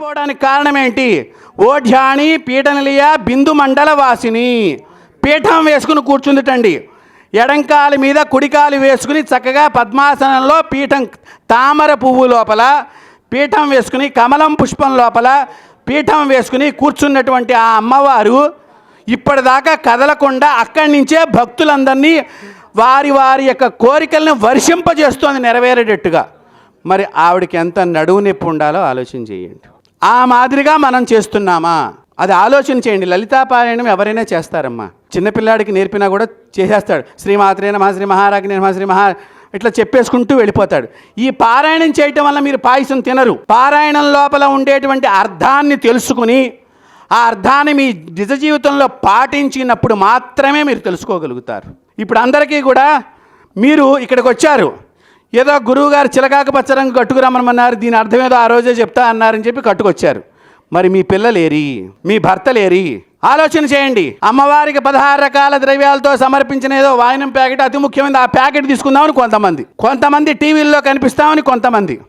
పోవడానికి కారణం ఏంటి ఓఢ్యాణి పీఠనలియ బిందు మండల వాసిని పీఠం వేసుకుని కూర్చుందిటండి. ఎడంకాలి మీద కుడికాలు వేసుకుని చక్కగా పద్మాసనంలో పీఠం తామర పువ్వు లోపల పీఠం వేసుకుని కమలం పుష్పం లోపల పీఠం వేసుకుని కూర్చున్నటువంటి ఆ అమ్మవారు ఇప్పటిదాకా కదలకుండా అక్కడి నుంచే భక్తులందరినీ వారి వారి యొక్క కోరికలను వర్షింపజేస్తోంది నెరవేరేటట్టుగా. మరి ఆవిడకి ఎంత నడువు నొప్పి ఉండాలో ఆలోచన చేయండి. ఆ మాదిరిగా మనం చేస్తున్నామా? అది ఆలోచన చేయండి. లలితాపారాయణం ఎవరైనా చేస్తారమ్మా. చిన్నపిల్లాడికి నేర్పినా కూడా చేసేస్తాడు. శ్రీ మాత్రే నమ శ్రీ మహారాజ్ఞ నమ శ్రీ మహా ఇట్లా చెప్పేసుకుంటూ వెళ్ళిపోతాడు. ఈ పారాయణం చేయటం వల్ల మీరు పాయసం తినరు. పారాయణం లోపల ఉండేటువంటి అర్థాన్ని తెలుసుకుని ఆ అర్థాన్ని మీ నిజ జీవితంలో పాటించినప్పుడు మాత్రమే మీరు తెలుసుకోగలుగుతారు. ఇప్పుడు అందరికీ కూడా మీరు ఇక్కడికి వచ్చారు. ఏదో గురువుగారు చిలకాకు పచ్చరంగు కట్టుకురమ్మన్నారు దీని అర్థం ఏదో ఆ రోజే చెప్తా అన్నారని చెప్పి కట్టుకొచ్చారు. మరి మీ పిల్లలేరి? మీ భర్తలేరి? ఆలోచన చేయండి. అమ్మవారికి పదహారు రకాల ద్రవ్యాలతో సమర్పించిన ఏదో వాయినం ప్యాకెట్ అతి ముఖ్యమైనది ఆ ప్యాకెట్ తీసుకుందామని కొంతమంది. కొంతమంది టీవీల్లో కనిపిస్తామని కొంతమంది.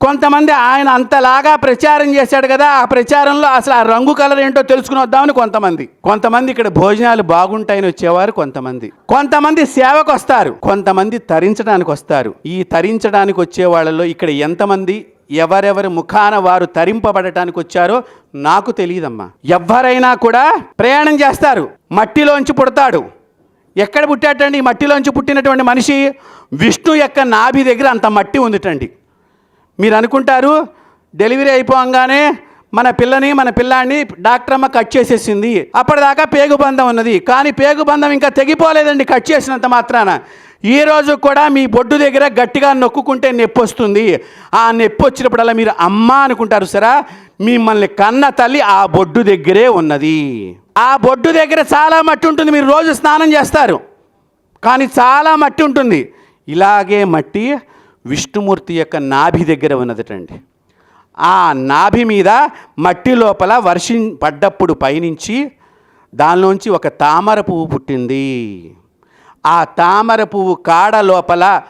కొంతమంది ఆయన అంతలాగా ప్రచారం చేశాడు కదా ఆ ప్రచారంలో అసలు ఆ రంగు కలర్ ఏంటో తెలుసుకుని వద్దామని కొంతమంది. కొంతమంది ఇక్కడ భోజనాలు బాగుంటాయని వచ్చేవారు కొంతమంది. కొంతమంది సేవకు వస్తారు కొంతమంది తరించడానికి వస్తారు. ఈ తరించడానికి వచ్చే వాళ్ళలో ఇక్కడ ఎంతమంది ఎవరెవరి ముఖాన వారు తరింపబడటానికి వచ్చారో నాకు తెలియదమ్మా. ఎవరైనా కూడా ప్రయాణం చేస్తారు మట్టిలోంచి పుడతాడు. ఎక్కడ పుట్టాటండి ఈ మట్టిలోంచి పుట్టినటువంటి మనిషి విష్ణు యొక్క నాభి దగ్గర అంత మట్టి ఉందిటండి. మీరు అనుకుంటారు డెలివరీ అయిపోగానే మన పిల్లని మన పిల్లాన్ని డాక్టర్ అమ్మ కట్ చేసేసింది. అప్పటిదాకా పేగుబంధం ఉన్నది. కానీ పేగుబంధం ఇంకా తెగిపోలేదండి కట్ చేసినంత మాత్రాన. ఈ రోజు కూడా మీ బొడ్డు దగ్గర గట్టిగా నొక్కుంటే నొప్పి వస్తుంది. ఆ నొప్పి వచ్చినప్పుడల్లా మీరు అమ్మ అనుకుంటారు సరా? మిమ్మల్ని కన్న తల్లి ఆ బొడ్డు దగ్గరే ఉన్నది. ఆ బొడ్డు దగ్గర చాలా మట్టి ఉంటుంది. మీరు రోజు స్నానం చేస్తారు. కానీ చాలా మట్టి ఉంటుంది. ఇలాగే మట్టి విష్ణుమూర్తి యొక్క నాభి దగ్గర ఉన్నదటండి. ఆ నాభి మీద మట్టి లోపల వర్షం పడ్డప్పుడు పయనించి దానిలోంచి ఒక తామర పువ్వు పుట్టింది. ఆ తామర పువ్వు కాడ లోపల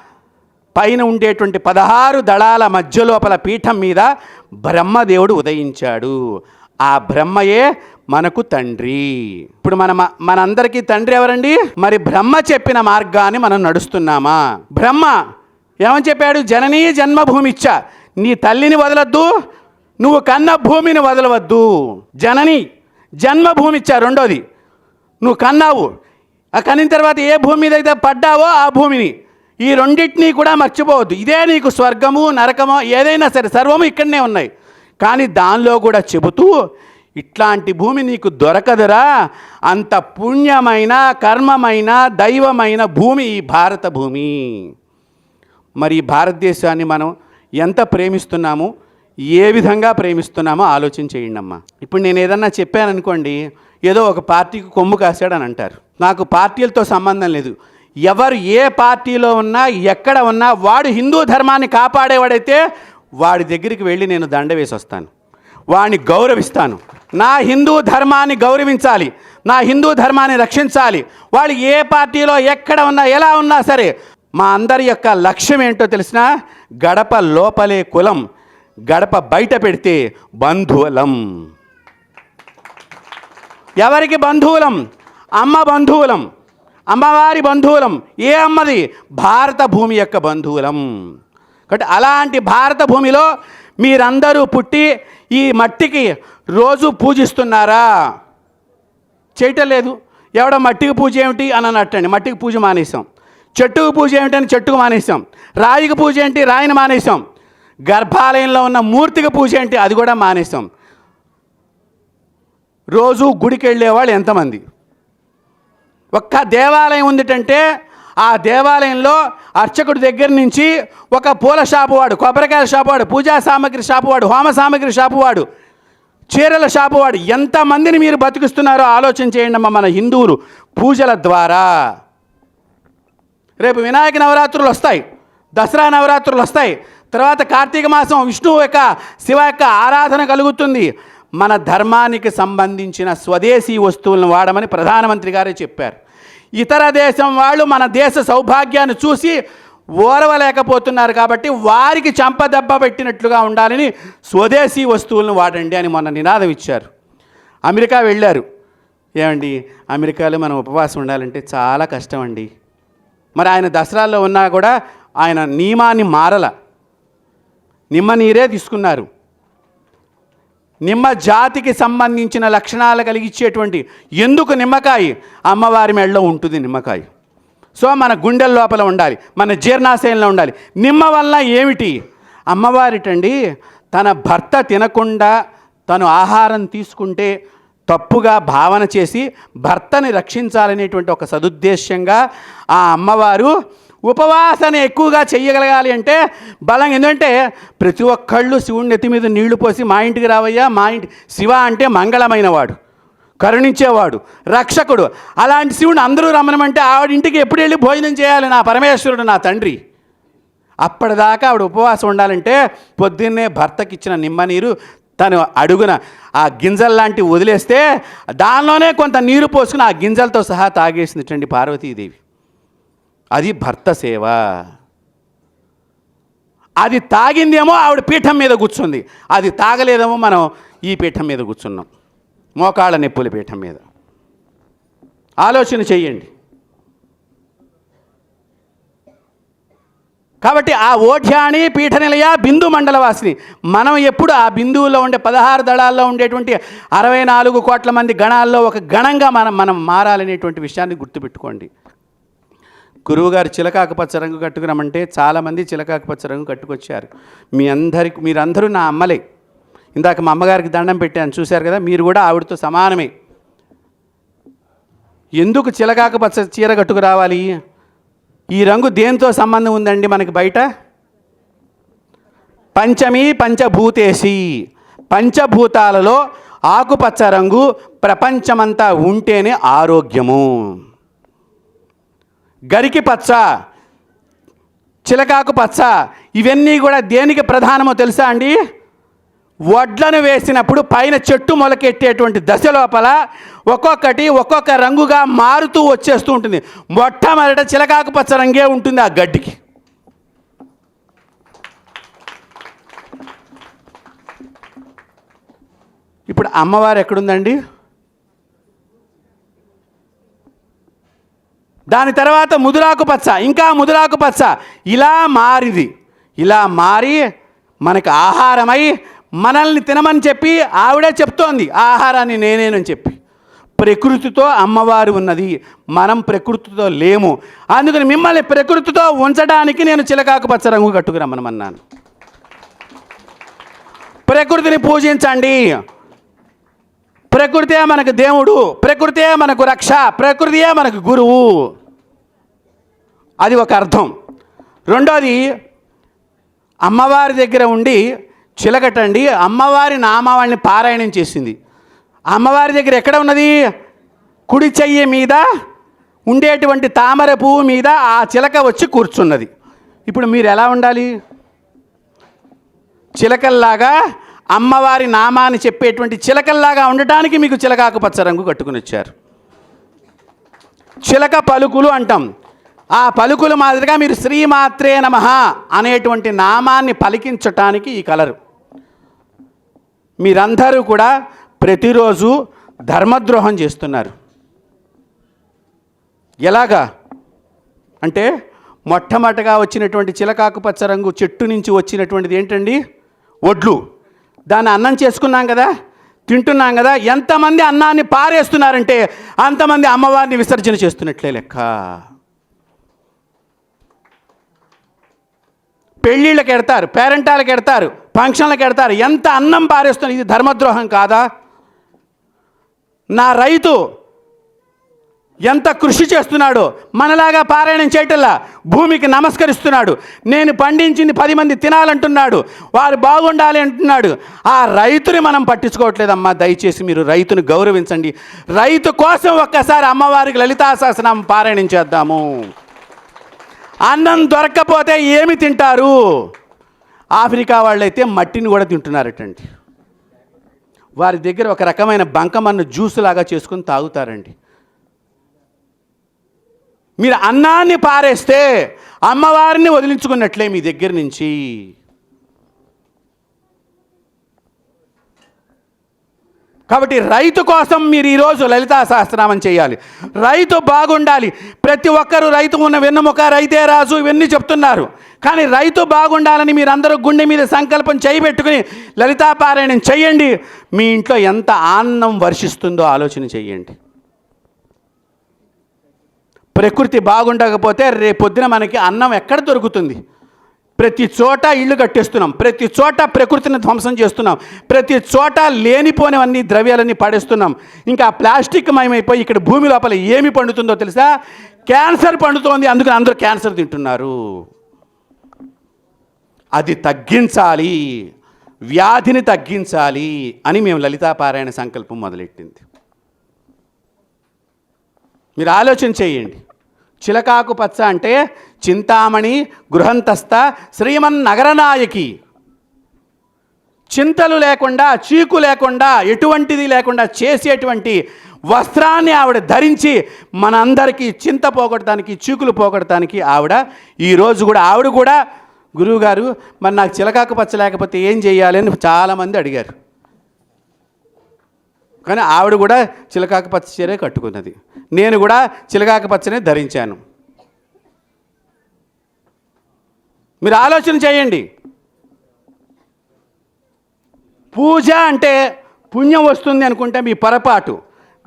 పైన ఉండేటువంటి పదహారు దళాల మధ్య లోపల పీఠం మీద బ్రహ్మదేవుడు ఉదయించాడు. ఆ బ్రహ్మయే మనకు తండ్రి. ఇప్పుడు మన మనందరికీ తండ్రి ఎవరండి? మరి బ్రహ్మ చెప్పిన మార్గాన్ని మనం నడుస్తున్నామా? బ్రహ్మ ఏమని చెప్పాడు? జననీ జన్మభూమిచ్చ నీ తల్లిని వదలొద్దు నువ్వు కన్న భూమిని వదలవద్దు. జనని జన్మభూమిచ్చ రెండోది. నువ్వు కన్నావు ఆ కనిన తర్వాత ఏ భూమి మీద అయితే పడ్డావో ఆ భూమిని ఈ రెండింటినీ కూడా మర్చిపోవద్దు. ఇదే నీకు స్వర్గము నరకము ఏదైనా సరే సర్వము ఇక్కడనే ఉన్నాయి. కానీ దానిలో కూడా చెబుతూ ఇట్లాంటి భూమి నీకు దొరకదురా. అంత పుణ్యమైన కర్మమైన దైవమైన భూమి ఈ భారత భూమి. మరి భారతదేశాన్ని మనం ఎంత ప్రేమిస్తున్నాము ఏ విధంగా ప్రేమిస్తున్నామో ఆలోచన చేయండి అమ్మా. ఇప్పుడు నేను ఏదన్నా చెప్పాను అనుకోండి ఏదో ఒక పార్టీకి కొమ్ము కాశాడని అంటారు. నాకు పార్టీలతో సంబంధం లేదు. ఎవరు ఏ పార్టీలో ఉన్నా ఎక్కడ ఉన్నా వాడు హిందూ ధర్మాన్ని కాపాడేవాడైతే వాడి దగ్గరికి వెళ్ళి నేను దండ వేసి వస్తాను. వాడిని గౌరవిస్తాను. నా హిందూ ధర్మాన్ని గౌరవించాలి. నా హిందూ ధర్మాన్ని రక్షించాలి. వాళ్ళు ఏ పార్టీలో ఎక్కడ ఉన్నా ఎలా ఉన్నా సరే మా అందరి యొక్క లక్ష్యం ఏంటో తెలిసిన గడప లోపలే కులం గడప బయట పెడితే బంధువులం. ఎవరికి బంధువులం? అమ్మ బంధువులం. అమ్మవారి బంధువులం. ఏ అమ్మది? భారత భూమి యొక్క బంధువులం. కాబట్టి అలాంటి భారత భూమిలో మీరందరూ పుట్టి ఈ మట్టికి రోజు పూజిస్తున్నారా? చేయటం లేదు. ఎవడో మట్టికి పూజ ఏమిటి? అని అన్నట్టండి. మట్టికి పూజ మానేసాం చెట్టుకు పూజ ఏమిటని చెట్టుకు మానేసాం రాయికి పూజ ఏంటి? రాయిని మానేసాం గర్భాలయంలో ఉన్న మూర్తికి పూజ ఏంటి? అది కూడా మానేసాం రోజు గుడికి వెళ్ళేవాళ్ళు ఎంతమంది? ఒక్క దేవాలయం ఉందిటంటే ఆ దేవాలయంలో అర్చకుడి దగ్గర నుంచి ఒక పూల షాపు వాడు కొబ్బరికాయల షాపు వాడు పూజా సామాగ్రి షాపు వాడు హోమ సామాగ్రి షాపు వాడు చీరల షాపు వాడు. ఎంతమందిని మీరు బతికిస్తున్నారో ఆలోచన చేయండి మన హిందువులు పూజల ద్వారా. రేపు వినాయక నవరాత్రులు వస్తాయి. దసరా నవరాత్రులు వస్తాయి. తర్వాత కార్తీక మాసం విష్ణువు యొక్క శివ యొక్క ఆరాధన కలుగుతుంది. మన ధర్మానికి సంబంధించిన స్వదేశీ వస్తువులను వాడమని ప్రధానమంత్రి గారే చెప్పారు. ఇతర దేశం వాళ్ళు మన దేశ సౌభాగ్యాన్ని చూసి ఓరవలేకపోతున్నారు కాబట్టి వారికి చంపదెబ్బ పెట్టినట్లుగా ఉండాలని స్వదేశీ వస్తువులను వాడండి అని మొన్న నినాదం ఇచ్చారు. అమెరికా వెళ్ళారు. ఏమండి? అమెరికాలో మనం ఉపవాసం ఉండాలంటే చాలా కష్టం అండి మరి ఆయన దసరాల్లో ఉన్నా కూడా ఆయన నియమాన్ని మారల. నిమ్మ నీరే తీసుకున్నారు. నిమ్మ జాతికి సంబంధించిన లక్షణాలు కలిగించేటువంటి ఎందుకు నిమ్మకాయ? అమ్మవారి మెడలో ఉంటుంది నిమ్మకాయ. సో మన గుండెల లోపల ఉండాలి మన జీర్ణాశయంలో ఉండాలి. నిమ్మ వల్ల ఏమిటి? అమ్మవారిటండి తన భర్త తినకుండా తను ఆహారం తీసుకుంటే తప్పుగా భావన చేసి భర్తని రక్షించాలనేటువంటి ఒక సదుద్దేశ్యంగా ఆ అమ్మవారు ఉపవాసన ఎక్కువగా చెయ్యగలగాలి అంటే బలం ఎందుకంటే ప్రతి ఒక్కళ్ళు శివుడిని నెత్తి మీద నీళ్ళు పోసి మా ఇంటికి రావయ్యా మా ఇంటి శివ అంటే మంగళమైనవాడు కరుణించేవాడు రక్షకుడు. అలాంటి శివుడు అందరూ రమ్మనమంటే ఆవిడ ఇంటికి ఎప్పుడు వెళ్ళి భోజనం చేయాలి? నా పరమేశ్వరుడు నా తండ్రి. అప్పటిదాకా ఆవిడ ఉపవాసం ఉండాలంటే పొద్దున్నే భర్తకిచ్చిన నిమ్మనీరు తను అడుగున ఆ గింజల్లాంటివి వదిలేస్తే దానిలోనే కొంత నీరు పోసుకుని ఆ గింజలతో సహా తాగేసిందిటండి పార్వతీదేవి. అది భర్త సేవ. అది తాగిందేమో ఆవిడ పీఠం మీద కూర్చుంది. అది తాగలేదేమో మనం ఈ పీఠం మీద కూర్చున్నాం. మోకాళ్ళ నొప్పుల పీఠం మీద. ఆలోచన చెయ్యండి కాబట్టి ఆ ఓఢ్యాణి పీఠ నిలయ బిందు మండలవాసిని. మనం ఎప్పుడు ఆ బిందువులో ఉండే పదహారు దళాల్లో ఉండేటువంటి అరవై నాలుగు కోట్ల మంది గణాల్లో ఒక గణంగా మనం మనం మారాలనేటువంటి విషయాన్ని గుర్తుపెట్టుకోండి. గురువుగారు చిలకాకుపచ్చ రంగు కట్టుకురమంటే చాలామంది చిలకాకుపచ్చ రంగు కట్టుకొచ్చారు. మీ అందరికి మీరందరూ నా అమ్మలే. ఇందాక మా అమ్మగారికి దండం పెట్టాను చూశారు కదా మీరు కూడా ఆవిడతో సమానమే. ఎందుకు చిలకాకుపచ్చ చీర కట్టుకు రావాలి? ఈ రంగు దేంతో సంబంధం ఉందండి మనకి బయట? పంచమి పంచభూతేసి పంచభూతాలలో ఆకుపచ్చ రంగు ప్రపంచమంతా ఉంటేనే ఆరోగ్యము. గరికి పచ్చ చిలకాకు పచ్చ ఇవన్నీ కూడా దేనికి ప్రధానమో తెలుసా అండి? వడ్లను వేసినప్పుడు పైన చెట్టు మొలకెట్టేటువంటి దశ లోపల ఒక్కొక్కటి ఒక్కొక్క రంగుగా మారుతూ వచ్చేస్తూ ఉంటుంది మొట్టమొదట చిలకాకు పచ్చ రంగే ఉంటుంది ఆ గడ్డికి. ఇప్పుడు అమ్మవారు ఎక్కడుందండి? దాని తర్వాత ముదురాకు పచ్చ ఇంకా ముదురాకు పచ్చ. ఇలా మారిది. ఇలా మారి మనకు ఆహారమై మనల్ని తినమని చెప్పి ఆవిడే చెప్తోంది. ఆహారాన్ని నేనేనని చెప్పి. ప్రకృతితో అమ్మవారు ఉన్నది. మనం ప్రకృతితో లేము. అందుకని మిమ్మల్ని ప్రకృతితో ఉంచడానికి నేను చిలకాకు పచ్చ రంగు కట్టుకురమ్మనమన్నాను. ప్రకృతిని పూజించండి. ప్రకృతే మనకు దేవుడు ప్రకృతే మనకు రక్ష ప్రకృతియే మనకు గురువు. అది ఒక అర్థం. రెండోది అమ్మవారి దగ్గర ఉండి చిలకటండి. అమ్మవారి నామావళిని పారాయణం చేసింది. అమ్మవారి దగ్గర ఎక్కడ ఉన్నది? కుడి చెయ్యి మీద ఉండేటువంటి తామర పువ్వు మీద ఆ చిలక వచ్చి కూర్చున్నది. ఇప్పుడు మీరు ఎలా ఉండాలి? చిలకల్లాగా అమ్మవారి నామాన్ని చెప్పేటువంటి చిలకల్లాగా ఉండటానికి మీకు చిలకాకు పచ్చ రంగు కట్టుకుని వచ్చారు. చిలక పలుకులు అంటాం. ఆ పలుకులు మాదిరిగా మీరు శ్రీమాత్రే నమ అనేటువంటి నామాన్ని పలికించటానికి ఈ కలరు. మీరందరూ కూడా ప్రతిరోజు ధర్మద్రోహం చేస్తున్నారు. ఎలాగా? అంటే మొట్టమొదటగా వచ్చినటువంటి చిలకాకుపచ్చ రంగు చెట్టు నుంచి వచ్చినటువంటిది ఏంటండి? ఒడ్లు. దాన్ని అన్నం చేసుకున్నాం కదా తింటున్నాం కదా ఎంతమంది అన్నాన్ని పారేస్తున్నారంటే అంతమంది అమ్మవారిని విసర్జన చేస్తున్నట్లే లెక్క. పెళ్ళిళ్ళకి ఎడతారు పేరెంటాలకు ఎడతారు ఫంక్షన్లకు ఎడతారు ఎంత అన్నం పారేస్తున్నారు ఇది ధర్మద్రోహం కాదా? నా రైతు ఎంత కృషి చేస్తున్నాడు మనలాగా పారాయణం చేయటల్లా భూమికి నమస్కరిస్తున్నాడు. నేను పండించింది పది మంది తినాలంటున్నాడు. వారు బాగుండాలి అంటున్నాడు. ఆ రైతుని మనం పట్టించుకోవట్లేదమ్మా. దయచేసి మీరు రైతుని గౌరవించండి. రైతు కోసం ఒక్కసారి అమ్మవారికి లలితా సహస్రనామం పారాయణం చేద్దాము. అన్నం దొరక్కపోతే ఏమి తింటారు? ఆఫ్రికా వాళ్ళైతే మట్టిని కూడా తింటున్నారటండి. వారి దగ్గర ఒక రకమైన బంకమన్ను జ్యూస్ లాగా చేసుకుని తాగుతారండి. మీరు అన్నాన్ని పారేస్తే అమ్మవారిని వదిలించుకున్నట్లే మీ దగ్గర నుంచి. కాబట్టి రైతు కోసం మీరు ఈరోజు లలితా సహస్రనామం చేయాలి. రైతు బాగుండాలి. ప్రతి ఒక్కరూ రైతు ఉన్న వెన్నుముక రైతే రాజు ఇవన్నీ చెప్తున్నారు. కానీ రైతు బాగుండాలని మీరు అందరూ గుండె మీద సంకల్పం చేయబెట్టుకుని లలితాపారాయణం చేయండి. మీ ఇంట్లో ఎంత ఆనందం వర్షిస్తుందో ఆలోచన చేయండి. ప్రకృతి బాగుండకపోతే రేపొద్దున మనకి అన్నం ఎక్కడ దొరుకుతుంది? ప్రతి చోట ఇళ్ళు కట్టేస్తున్నాం. ప్రతి చోట ప్రకృతిని ధ్వంసం చేస్తున్నాం. ప్రతి చోట లేనిపోనివన్నీ ద్రవ్యాలన్నీ పడేస్తున్నాం. ఇంకా ప్లాస్టిక్ మయమైపోయి ఇక్కడ భూమి లోపల ఏమి పండుతుందో తెలుసా? క్యాన్సర్ పండుతోంది. అందుకని అందరూ క్యాన్సర్ తింటున్నారు. అది తగ్గించాలి. వ్యాధిని తగ్గించాలి అని మేము లలితాపారాయణ సంకల్పం మొదలెట్టింది. మీరు ఆలోచన చేయండి. చిలకాకు పచ్చ అంటే చింతామణి గృహంతస్థ శ్రీమన్ నగరనాయకి చింతలు లేకుండా చీకు లేకుండా ఎటువంటిది లేకుండా చేసేటువంటి వస్త్రాన్ని ఆవిడ ధరించి మనందరికీ చింత పోగొట్టడానికి చీకులు పోగొట్టడానికి ఆవిడ ఈరోజు కూడా ఆవిడ కూడా గురువుగారు మరి నాకు చిలకాకు పచ్చ లేకపోతే ఏం చేయాలి అని చాలామంది అడిగారు. కానీ ఆవిడ కూడా చిలకాకు పచ్చ చీరే కట్టుకున్నది. నేను కూడా చిలకాకు పచ్చనే ధరించాను. మీరు ఆలోచన చేయండి. పూజ అంటే పుణ్యం వస్తుంది అనుకుంటే మీ పొరపాటు.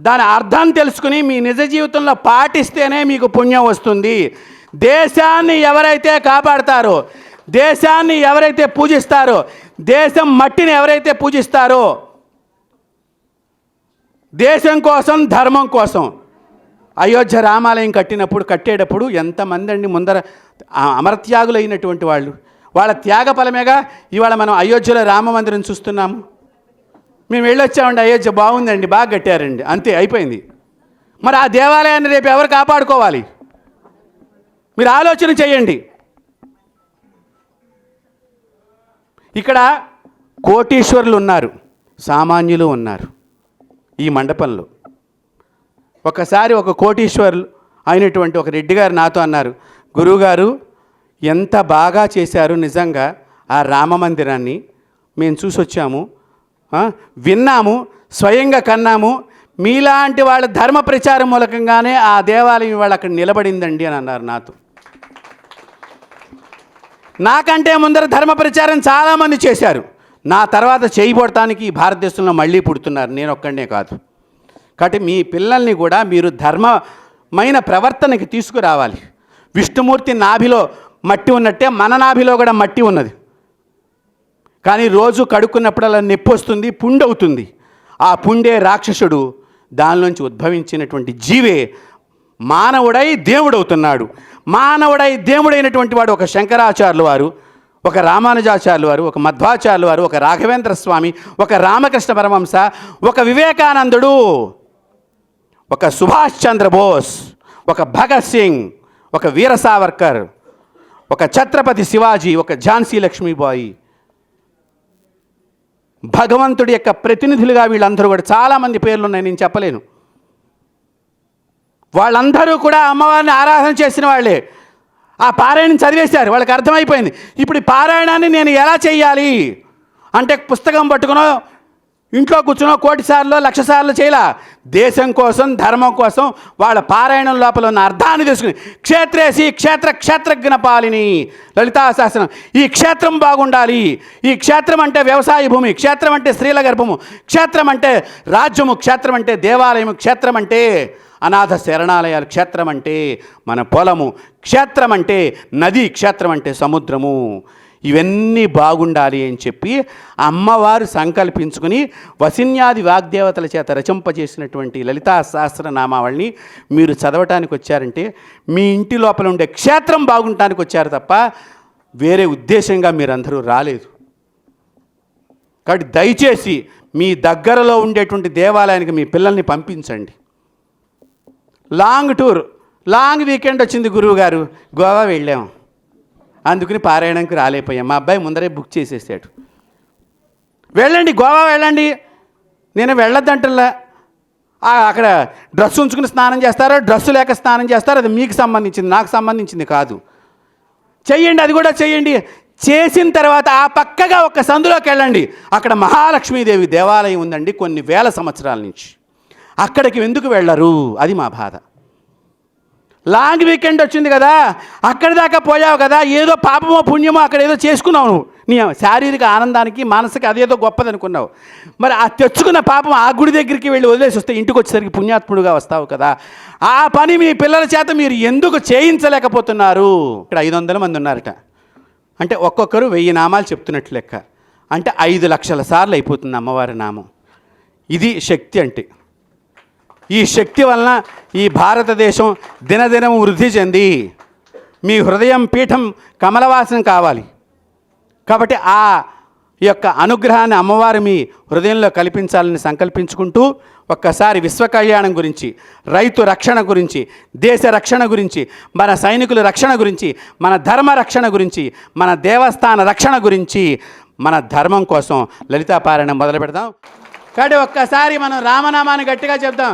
దాని అర్థం తెలుసుకుని మీ నిజ జీవితంలో పాటిస్తేనే మీకు పుణ్యం వస్తుంది. దేశాన్ని ఎవరైతే కాపాడతారో దేశాన్ని ఎవరైతే పూజిస్తారో దేశం మట్టిని ఎవరైతే పూజిస్తారో దేశం కోసం ధర్మం కోసం. అయోధ్య రామాలయం కట్టినప్పుడు కట్టేటప్పుడు ఎంతమంది అండి ముందర అమరత్యాగులైనటువంటి వాళ్ళు. వాళ్ళ త్యాగ ఫలమేగా ఇవాళ మనం అయోధ్యలో రామ మందిరం చూస్తున్నాము. మేము వెళ్ళొచ్చామండి అయోధ్య బాగుందండి బాగా కట్టారండి. అంతే అయిపోయింది. మరి ఆ దేవాలయాన్ని రేపు ఎవరు కాపాడుకోవాలి? మీరు ఆలోచన చేయండి. ఇక్కడ కోటీశ్వరులు ఉన్నారు సామాన్యులు ఉన్నారు. ఈ మండపంలో. ఒకసారి ఒక కోటీశ్వరులు అయినటువంటి ఒక రెడ్డి గారు నాతో అన్నారు గురువుగారు ఎంత బాగా చేశారు నిజంగా ఆ రామ మందిరాన్ని? మేము చూసొచ్చాము విన్నాము స్వయంగా కన్నాము. మీలాంటి వాళ్ళ ధర్మ ప్రచారం మూలకంగానే ఆ దేవాలయం ఇవాళ అక్కడ నిలబడిందండి అని అన్నారు నాతో. నాకంటే ముందర ధర్మ ప్రచారం చాలామంది చేశారు. నా తర్వాత చేయబడటానికి ఈ భారతదేశంలో మళ్ళీ పుడుతున్నారు. నేను ఒక్కడనే కాదు. కాబట్టి మీ పిల్లల్ని కూడా మీరు ధర్మమైన ప్రవర్తనకి తీసుకురావాలి. విష్ణుమూర్తి నాభిలో మట్టి ఉన్నట్టే మన నాభిలో కూడా మట్టి ఉన్నది. కానీ రోజు కడుక్కున్నప్పుడల్లా నొప్పి వస్తుంది పుండు అవుతుంది. ఆ పుండే రాక్షసుడు దానిలోంచి ఉద్భవించినటువంటి జీవే మానవుడై దేవుడవుతున్నాడు. మానవుడై దేవుడైనటువంటి వాడు ఒక శంకరాచార్యులు వారు. ఒక రామానుజాచార్యులు వారు ఒక మధ్వాచార్యులు వారు ఒక రాఘవేంద్ర స్వామి ఒక రామకృష్ణ పరమహంస ఒక వివేకానందుడు ఒక సుభాష్ చంద్రబోస్ ఒక భగత్ సింగ్ ఒక వీర సావర్కర్ ఒక ఛత్రపతి శివాజీ ఒక ఝాన్సీ లక్ష్మీబాయి. భగవంతుడి యొక్క ప్రతినిధులుగా వీళ్ళందరూ కూడా చాలామంది పేర్లు ఉన్నాయి నేను చెప్పలేను. వాళ్ళందరూ కూడా అమ్మవారిని ఆరాధన చేసిన వాళ్ళే. ఆ పారాయణం చదివేశారు. వాళ్ళకి అర్థమైపోయింది. ఇప్పుడు ఈ పారాయణాన్ని నేను ఎలా చేయాలి? అంటే పుస్తకం పట్టుకునో ఇంట్లో కూర్చునో కోటి సార్లు లక్ష సార్లు చేయలా? దేశం కోసం ధర్మం కోసం వాళ్ళ పారాయణం లోపల ఉన్న అర్థాన్ని తెలుసుకుని. క్షేత్రేసి క్షేత్ర క్షేత్రజ్ఞ పాలిని లలితా శాసనం ఈ క్షేత్రం బాగుండాలి. ఈ క్షేత్రం అంటే వ్యవసాయ భూమి క్షేత్రం అంటే స్త్రీల గర్భము క్షేత్రం అంటే రాజ్యము క్షేత్రం అంటే దేవాలయము క్షేత్రం అంటే అనాథ శరణాలయాలు క్షేత్రం అంటే మన పొలము క్షేత్రం అంటే నది క్షేత్రం అంటే సముద్రము. ఇవన్నీ బాగుండాలి అని చెప్పి అమ్మవారు సంకల్పించుకుని వసిన్యాది వాగ్దేవతల చేత రచింపజేసినటువంటి లలితా సహస్రనామావళిని మీరు చదవటానికి వచ్చారంటే మీ ఇంటి లోపల ఉండే క్షేత్రం బాగుంటానికి వచ్చారు తప్ప వేరే ఉద్దేశంగా మీరందరూ రాలేదు. కాబట్టి దయచేసి మీ దగ్గరలో ఉండేటువంటి దేవాలయానికి మీ పిల్లల్ని పంపించండి. లాంగ్ టూర్ లాంగ్ వీకెండ్ వచ్చింది గురువు గారు గోవా వెళ్ళాం. అందుకని పారాయణంకి రాలేకపోయాం. మా అబ్బాయి ముందరే బుక్ చేసేసాడు. వెళ్ళండి గోవా వెళ్ళండి. నేను వెళ్ళొద్దంటల్లా అక్కడ డ్రెస్ ఉంచుకుని స్నానం చేస్తారా డ్రెస్సు లేక స్నానం చేస్తారా అది మీకు సంబంధించింది నాకు సంబంధించింది కాదు. చెయ్యండి అది కూడా చెయ్యండి. చేసిన తర్వాత ఆ పక్కగా ఒక సందులోకి వెళ్ళండి. అక్కడ మహాలక్ష్మీదేవి దేవాలయం ఉందండి కొన్ని వేల సంవత్సరాల నుంచి. అక్కడికి ఎందుకు వెళ్ళరు? అది మా బాధ. లాంగ్ వీకెండ్ వచ్చింది కదా అక్కడి దాకా పోయావు కదా ఏదో పాపమో పుణ్యమో అక్కడ ఏదో చేసుకున్నావు నువ్వు. నీ శారీరక ఆనందానికి మానసిక అదేదో గొప్పది అనుకున్నావు మరి ఆ తెచ్చుకున్న పాపం ఆ గుడి దగ్గరికి వెళ్ళి వదిలేసి వస్తే ఇంటికి వచ్చేసరికి పుణ్యాత్ముడుగా వస్తావు కదా. ఆ పని మీ పిల్లల చేత మీరు ఎందుకు చేయించలేకపోతున్నారు? ఇక్కడ ఐదు వందల మంది ఉన్నారట. అంటే ఒక్కొక్కరు వెయ్యి నామాలు చెప్తున్నట్లు లెక్క. అంటే ఐదు లక్షల సార్లు అయిపోతుంది అమ్మవారి నామం. ఇది శక్తి అంటే. ఈ శక్తి వలన ఈ భారతదేశం దినదినం వృద్ధి చెంది. మీ హృదయం పీఠం కమలవాసన కావాలి. కాబట్టి ఆ యొక్క అనుగ్రహాన్ని అమ్మవారు మీ హృదయంలో కల్పించాలని సంకల్పించుకుంటూ ఒక్కసారి విశ్వ కళ్యాణం గురించి రైతు రక్షణ గురించి దేశ రక్షణ గురించి మన సైనికుల రక్షణ గురించి మన ధర్మ రక్షణ గురించి మన దేవస్థాన రక్షణ గురించి మన ధర్మం కోసం లలితాపారాయణం మొదలు పెడదాం కాబట్టి ఒక్కసారి మనం రామనామాన్ని గట్టిగా చెప్దాం.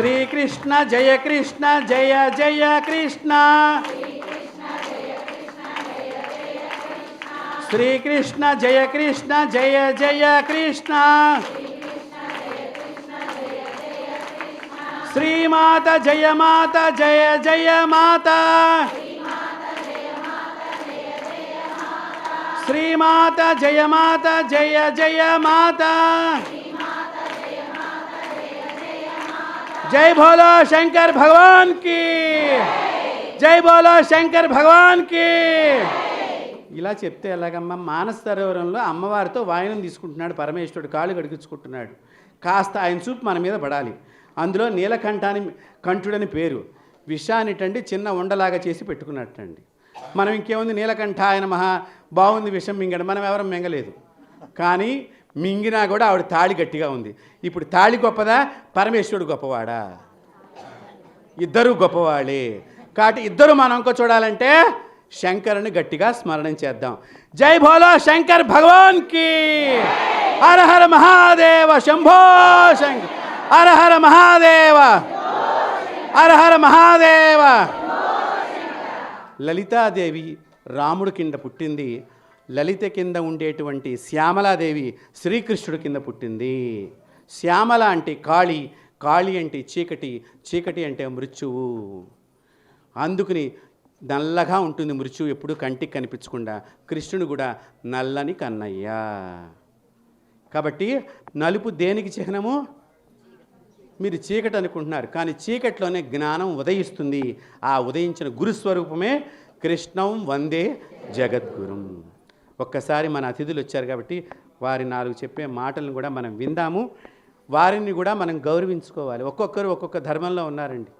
श्री कृष्ण जय कृष्ण जय जय कृष्ण। श्री कृष्ण जय कृष्ण जय जय कृष्ण। श्री माता जय माता जय जय माता। श्री माता जय माता जय जय माता। జై బోలో శంకర్ భగవాన్కి జై బోలో శంకర్ భగవాన్కి ఇలా చెప్తే ఎలాగమ్మా మానస సరోవరంలో అమ్మవారితో వాయనం తీసుకుంటున్నాడు పరమేశ్వరుడు కాళ్ళు గడిగించుకుంటున్నాడు కాస్త ఆయన చూపు మన మీద పడాలి. అందులో నీలకంఠాని కంఠుడని పేరు విషానిటండి చిన్న ఉండలాగా చేసి పెట్టుకున్నట్టండి. మనం ఇంకేముంది నీలకంఠ ఆయన మహా బాగుంది విషం మింగడం మనం ఎవరం మింగలేదు. కానీ మింగినా కూడా ఆవిడ తాళి గట్టిగా ఉంది. ఇప్పుడు తాళి గొప్పదా? పరమేశ్వరుడు గొప్పవాడా? ఇద్దరు గొప్పవాళ్ళే. కాబట్టి ఇద్దరు మనం ఇంకో చూడాలంటే శంకరుని గట్టిగా స్మరణం చేద్దాం. జై భోలో శంకర్ భగవాన్కి! హర హర మహాదేవ శంభో శంకర్! హర హర మహాదేవ! హర హర మహాదేవ! లలితాదేవి రాముడు కింద పుట్టింది. లలిత కింద ఉండేటువంటి శ్యామలాదేవి శ్రీకృష్ణుడు కింద పుట్టింది. శ్యామల అంటే కాళి కాళి అంటే చీకటి చీకటి అంటే మృత్యువు. అందుకుని నల్లగా ఉంటుంది మృత్యువు ఎప్పుడు కంటికి కనిపించకుండా కృష్ణుడు కూడా నల్లని కన్నయ్య. కాబట్టి నలుపు దేనికి చిహ్నము? మీరు చీకటి అనుకుంటున్నారు కానీ చీకటిలోనే జ్ఞానం ఉదయిస్తుంది. ఆ ఉదయించిన గురుస్వరూపమే కృష్ణం వందే జగద్గురుం. ఒక్కసారి మన అతిథులు వచ్చారు కాబట్టి వారి నాలుగు చెప్పే మాటలను కూడా మనం విందాము. వారిని కూడా మనం గౌరవించుకోవాలి. ఒక్కొక్కరు ఒక్కొక్క ధర్మంలో ఉన్నారండి.